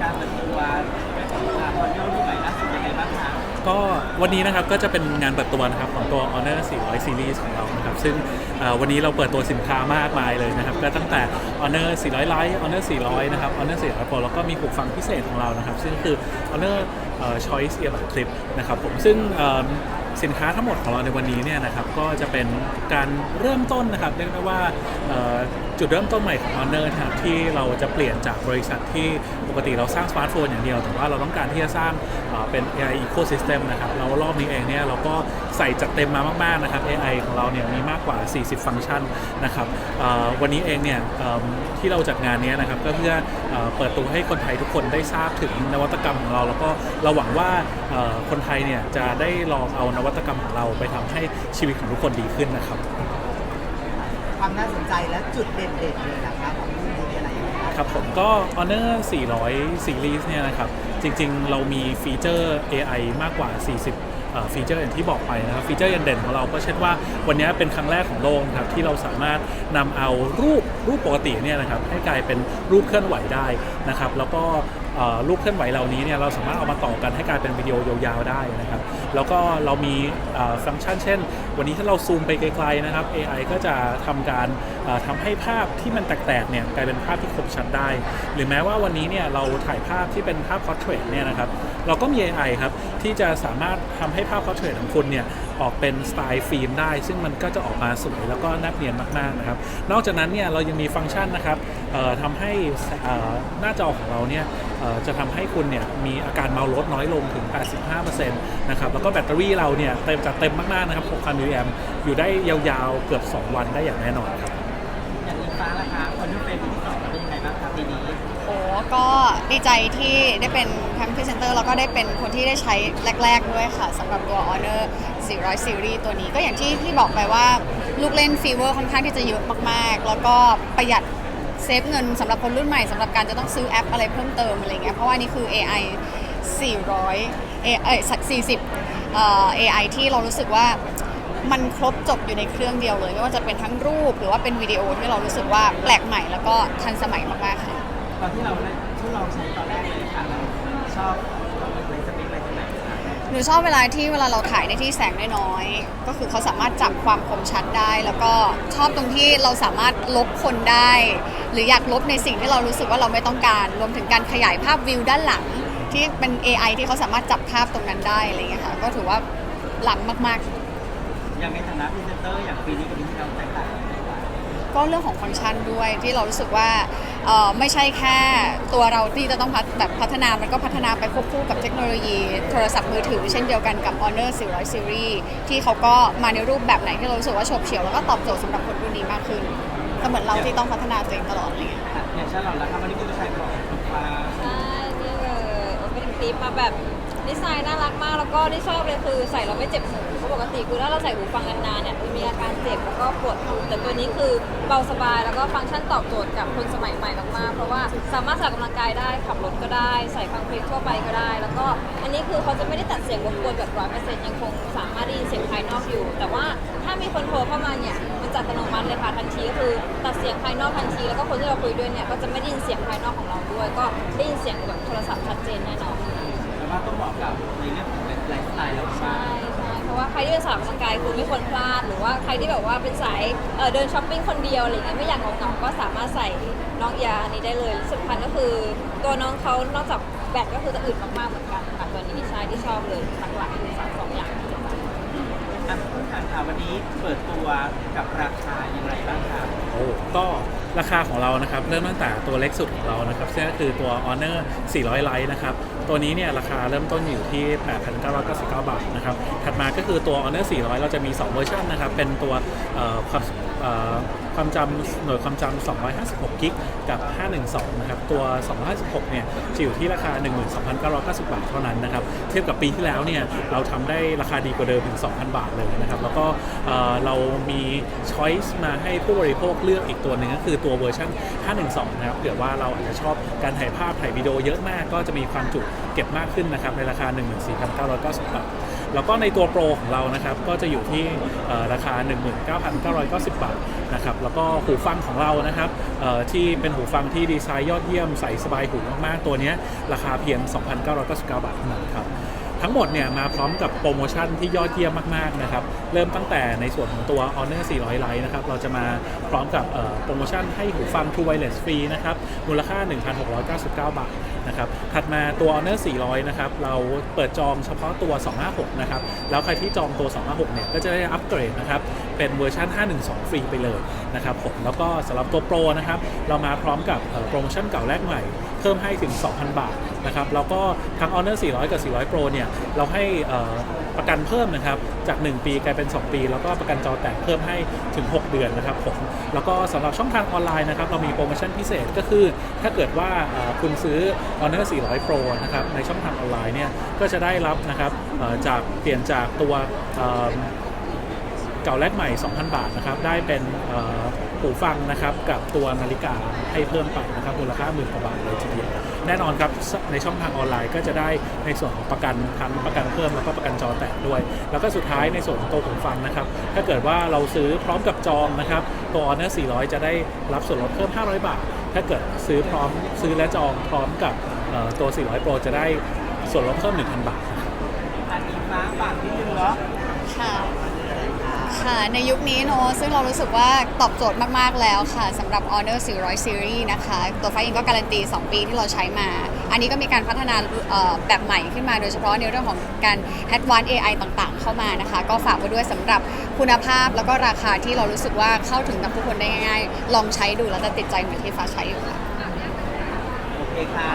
การเปิดตัวคอนโดรุ่นใหม่ล่าสุดยังไงบ้างคะก็วันนี้นะครับก็จะเป็นงานเปิดตัวนะครับของตัว Honor 400 Series ของเรานะครับซึ่งเอ่อวันนี้เราเปิดตัวสินค้ามากมายเลยนะครับก็ตั้งแต่ Honor 400 Lite Honor 400 นะครับ Honor 400 Pro แล้วก็มีหูฟังพิเศษของเรานะครับ ซึ่งคือ Honor เอ่อ Choice Earbud Clip นะครับผมซึ่งเอิ่ม สินค้าทั้งหมดของเราในวันนี้เนี่ยนะครับก็จะเป็นการเริ่มต้นนะครับเรียกได้ว่าจุดเริ่มต้นใหม่ของออเนอร์นะครับที่เราจะเปลี่ยนจากบริษัทที่ปกติเราสร้างสมาร์ทโฟนอย่างเดียว แต่ว่าเราต้องการที่จะสร้างเอ่อเป็น AI ecosystem นะครับเรารอบนี้เองเนี่ยเราก็ ใส่จัดเต็มมามากๆนะครับ AI ของเราเนี่ยมีมากกว่า 40 ฟังก์ชันนะครับเอ่อวันนี้เองเนี่ยเอิ่มที่เราจัดงานเนี้ยนะครับก็เพื่อเอ่อเปิดตัวให้คนไทยทุกคนได้ทราบถึงนวัตกรรมของเรา แล้วก็เราหวังว่าเอ่อคนไทยเนี่ยจะได้ลองเอานวัตกรรมของเราไปทำให้ชีวิตของทุกคนดีขึ้นนะครับ ความน่าสนใจและจุดเด่นๆเลยนะครับของรุ่นนี้มีอะไรอย่างไรบ้างครับผมก็ Honor 400 Series เนี่ยนะครับ จริงๆ เรามีฟีเจอร์ AI มากกว่า 40เอ่อ ฟีเจอร์อย่างที่บอกไปนะครับฟีเจอร์เด่นของเราก็เช่นว่าวันนี้เป็นครั้งแรกของโลกนะครับที่เราสามารถนำเอารูปรูปปกติเนี่ยนะครับให้กลายเป็นรูปเคลื่อนไหวได้นะครับแล้วก็ เอ่อรูปเคลื่อนไหวเหล่านี้เนี่ยเราสามารถเอามาต่อกันให้กลายเป็นวิดีโอยาวๆได้นะครับ แล้วก็เรามีฟังก์ชันเช่น วันนี้ถ้าเราซูมไปไกลๆนะครับ AI ก็จะทำการเอ่อทำให้ภาพที่มันแตกๆเนี่ยกลายเป็นภาพที่คมชัดได้ หรือแม้ว่าวันนี้เนี่ยเราถ่ายภาพที่เป็นภาพ portrait เนี่ยนะครับเราก็มี AI ครับที่จะสามารถทำให้ภาพ portrait ของคุณเนี่ย ออกเป็นสไตล์ฟิล์มได้ ซึ่งมันก็จะออกมาสวยแล้วก็แนบเนียนมากๆนะครับ นอกจากนั้นเนี่ยเรายังมีฟังก์ชันนะครับเอ่อทำให้เอ่อหน้าจอของเราเนี่ยเอ่อจะทำให้คุณเนี่ยมีอาการเมาลดน้อยลงถึง 85%นะครับ แล้วก็แบตเตอรี่เราเนี่ยเต็มจัดเต็มมากๆนะครับ 6,000 มิลลิแอมอยู่ได้ยาวๆ เกือบ 2 วันได้อย่างแน่นอนครับ อย่างอิงฟ้าล่ะคะคอนโดเป็นปีที่สองแล้วเป็นยังไงบ้างคะปีนี้โอ้ก็ดีใจที่ได้เป็นแคมป์พรีเซนเตอร์แล้วก็ได้เป็นคนที่ได้ใช้แรก ๆ ด้วยค่ะสำหรับตัว Honor 400 Series ตัวนี้ก็อย่างที่ที่บอกไปว่าลูกเล่นฟีเวอร์ค่อนข้างที่จะเยอะมากๆ แล้วก็ประหยัดเซฟเงินสำหรับคนรุ่นใหม่สำหรับการจะต้องซื้อแอปอะไรเพิ่มเติมอะไรเงี้ยเพราะว่านี่คือ AI 400เอ้ยสัก40เอ่อ AI ที่เรารู้สึกว่ามันครบจบอยู่ในเครื่องเดียวเลย ไม่ว่าจะเป็นทั้งรูปหรือว่าเป็นวิดีโอที่เรารู้สึกว่าแปลกใหม่แล้วก็ทันสมัยมากๆค่ะ ตอนที่เราทดลองใช้ตอนแรกเลย หนูชอบเวลาที่เวลาเราถ่ายในที่แสงน้อยๆ ก็คือเขาสามารถจับความคมชัดได้ แล้วก็ชอบตรงที่เราสามารถลบคนได้ หรืออยากลบในสิ่งที่เรารู้สึกว่าเราไม่ต้องการ รวมถึงการขยายภาพวิวด้านหลัง ที่เป็น AI ที่เขาสามารถจับภาพตรงนั้นได้อะไรเงี้ยค่ะก็ถือว่าล้ำมากๆอย่างในฐานะพรีเซนเตอร์อย่างปีนี้กับปีที่แล้วแตกต่างกันไหมคะก็เรื่องของฟังก์ชันด้วยที่เรารู้สึกว่า เอ่อไม่ใช่แค่ตัวเราที่จะต้องพัฒแบบพัฒนา มันก็พัฒนาไปควบคู่กับเทคโนโลยีโทรศัพท์มือถือ เช่นเดียวกันกับ Honor 400 Series ที่เขาก็มาในรูปแบบไหนที่เรารู้สึกว่าโฉบเฉียวแล้วก็ตอบโจทย์สำหรับคนรุ่นนี้มากขึ้นก็เหมือนเราที่ต้องพัฒนาตัวเองตลอดอะไรเงี้ยอะอย่างเช่นเราละครับวันนี้คุณจะใช้ของอิงฟ้าใช่นี่เลยเป็นคลิปมาแบบดีไซน์น่ารักมาก แล้วก็ที่ชอบเลยคือใส่เราไม่เจ็บหู เพราะปกติคือถ้าเราใส่หูฟังนานๆเนี่ยมันมีอาการเจ็บแล้วก็ปวดหูแต่ตัวนี้คือเบาสบายแล้วก็ฟังก์ชันตอบโจทย์กับคนสมัยใหม่มากๆเพราะว่าสามารถใส่กกำลังกายได้ขับรถก็ได้ ใส่ฟังเพลงทั่วไปก็ได้ แล้วก็อันนี้คือเขาจะไม่ได้ตัดเสียงรบกวนแบบร้อยเปอร์เซ็นต์ยังคงสามารถได้ยินเสียงภายนอกอยู่ แต่ว่าถ้ามีคนโทรเข้ามาเนี่ยมันจะอัตโนมัติเลยค่ะทันทีก็คือตัดเสียงภายนอกทันที แล้วก็คนที่เราคุยด้วยเนี่ยก็จะไม่ได้ยินเสียงภายนอกของเราด้วย ก็ได้ยินเสียงแบบโทรศัพท์ชัดเจนแน่นอนแต่ว่าต้องเหมาะกับในเรื่องของไลฟ์สไตล์เราใช่ใช่ ราะว่าใครที่เป็นสาวออกกำลังกายคือไม่ควรพลาด หรือว่าใครที่แบบว่าเป็นสายเอ่อเดินช้อปปิ้งคนเดียวอะไรเงี้ยไม่อยากเหงาๆก็สามารถใส่น้องยาอันนี้ได้เลยสำคัญก็คือตัวน้องเขานอกจากแบตก็คือจะอึดมากๆเหมือนกันค่ะตัวนี้ใช่ที่ชอบเลยหลักๆคือสามสองอย่าง อะคุณทางข่าววันนี้เปิดตัวกับราคาอย่างไรบ้างครับโอ้ก็ราคาของเรานะครับเริ่มตั้งแต่ตัวเล็กสุดของเรานะครับซึ่งก็คือตัว Honor 400 Lite นะครับตัวนี้เนี่ยราคาเริ่มต้นอยู่ที่ 8,999 บาทนะครับถัดมาก็คือตัว Honor 400 เราจะมี 2 เวอร์ชันนะครับเป็นตัวความ ความจำหน่วยความจำ256 กิกกับ 512 นะครับ ตัว 256 เนี่ยจะอยู่ที่ราคา 12,990 บาทเท่านั้นนะครับ เทียบกับปีที่แล้วเนี่ย เราทำได้ราคาดีกว่าเดิมถึง 2,000 บาทเลยนะครับ แล้วก็เรามี choice มาให้ผู้บริโภคเลือกอีกตัวหนึ่งก็คือตัวเวอร์ชัน512 นะครับเผื่อว่าเราอาจจะชอบการถ่ายภาพถ่ายวิดีโอเยอะมาก ก็จะมีความจุเก็บมากขึ้นนะครับในราคา 14,990 บาท แล้วก็ในตัวโปรของเรานะครับก็จะอยู่ที่ราคา 19,990 บาทนะครับแล้วก็หูฟังของเรานะครับที่เป็นหูฟังที่ดีไซน์ยอดเยี่ยมใส่สบายหูมากๆ ตัวนี้ราคาเพียง 2,999 บาทเท่านั้นครับทั้งหมดเนี่ยมาพร้อมกับโปรโมชั่นที่ยอดเยี่ยมมากๆนะครับเริ่มตั้งแต่ในส่วนของตัว Honor 400 Lite นะครับเราจะมาพร้อมกับโปรโมชั่นให้หูฟัง True Wireless ฟรีนะครับมูลค่า 1,699 บาทนะครับถัดมาตัว Honor 400 นะครับ เราเปิดจองเฉพาะตัว 256 นะครับ แล้วใครที่จองตัว 256 เนี่ย ก็จะได้อัปเกรดนะครับ เป็นเวอร์ชัน512 ฟรีไปเลยนะครับผม แล้วก็สำหรับตัวโปรนะครับ เรามาพร้อมกับโปรโมชั่นเก่าแลกใหม่ เพิ่มให้ถึง 2,000 บาทนะครับ แล้วก็ทั้ง Honor 400 กับ 400 Pro เนี่ย เราให้ ประกันเพิ่มนะครับ จาก 1 ปีกลายเป็น 2 ปี แล้วก็ประกันจอแตกเพิ่มให้ถึง 6 เดือนนะครับผมแล้วก็สำหรับช่องทางออนไลน์นะครับเรามีโปรโมชั่นพิเศษก็คือ ถ้าเกิดว่าคุณซื้อ Honor 400 Pro นะครับในช่องทางออนไลน์เนี่ยก็จะได้รับนะครับจากเปลี่ยนจากตัวเก่าแลกใหม่ 2,000 บาทนะครับได้เป็น หูฟังนะครับกับตัวนาฬิกาให้เพิ่มไปนะครับมูลค่าหมื่นกว่าบาทเลยทีเดียวแน่นอนครับในช่องทางออนไลน์ก็จะได้ในส่วนของประกันทั้งประกันเพิ่มแล้วก็ประกันจอแตกด้วย แล้วก็สุดท้ายในส่วนของตัวหูฟังนะครับถ้าเกิดว่าเราซื้อพร้อมกับจองนะครับตัว Honor 400 จะได้รับส่วนลดเพิ่ม 500 บาท ถ้าเกิดซื้อพร้อมซื้อและจองพร้อมกับเอ่อตัว 400 Pro จะได้ส่วนลดเพิ่ม 1,000 บาทนะครับอันนี้ฟ้าฝากนิดนึงเนาะค่ะ ค่ะ ในยุคนี้เนอะซึ่งเรารู้สึกว่าตอบโจทย์มาก ๆ แล้วค่ะสำหรับ Honor 400 Series นะคะ ตัวไฟเองก็การันตี 2 ปีที่เราใช้มา อันนี้ก็มีการพัฒนาเอ่อแบบใหม่ขึ้นมาโดยเฉพาะในเรื่องของการ Advanced AI ต่างๆ เข้ามานะคะ ก็ฝากไว้ด้วยสำหรับคุณภาพแล้วก็ราคาที่เรารู้สึกว่าเข้าถึงกับทุกคนได้ง่าย ๆ ลองใช้ดูแล้วจะติดใจเหมือนที่ฟ้าใช้อยู่ค่ะ โอเคค่ะ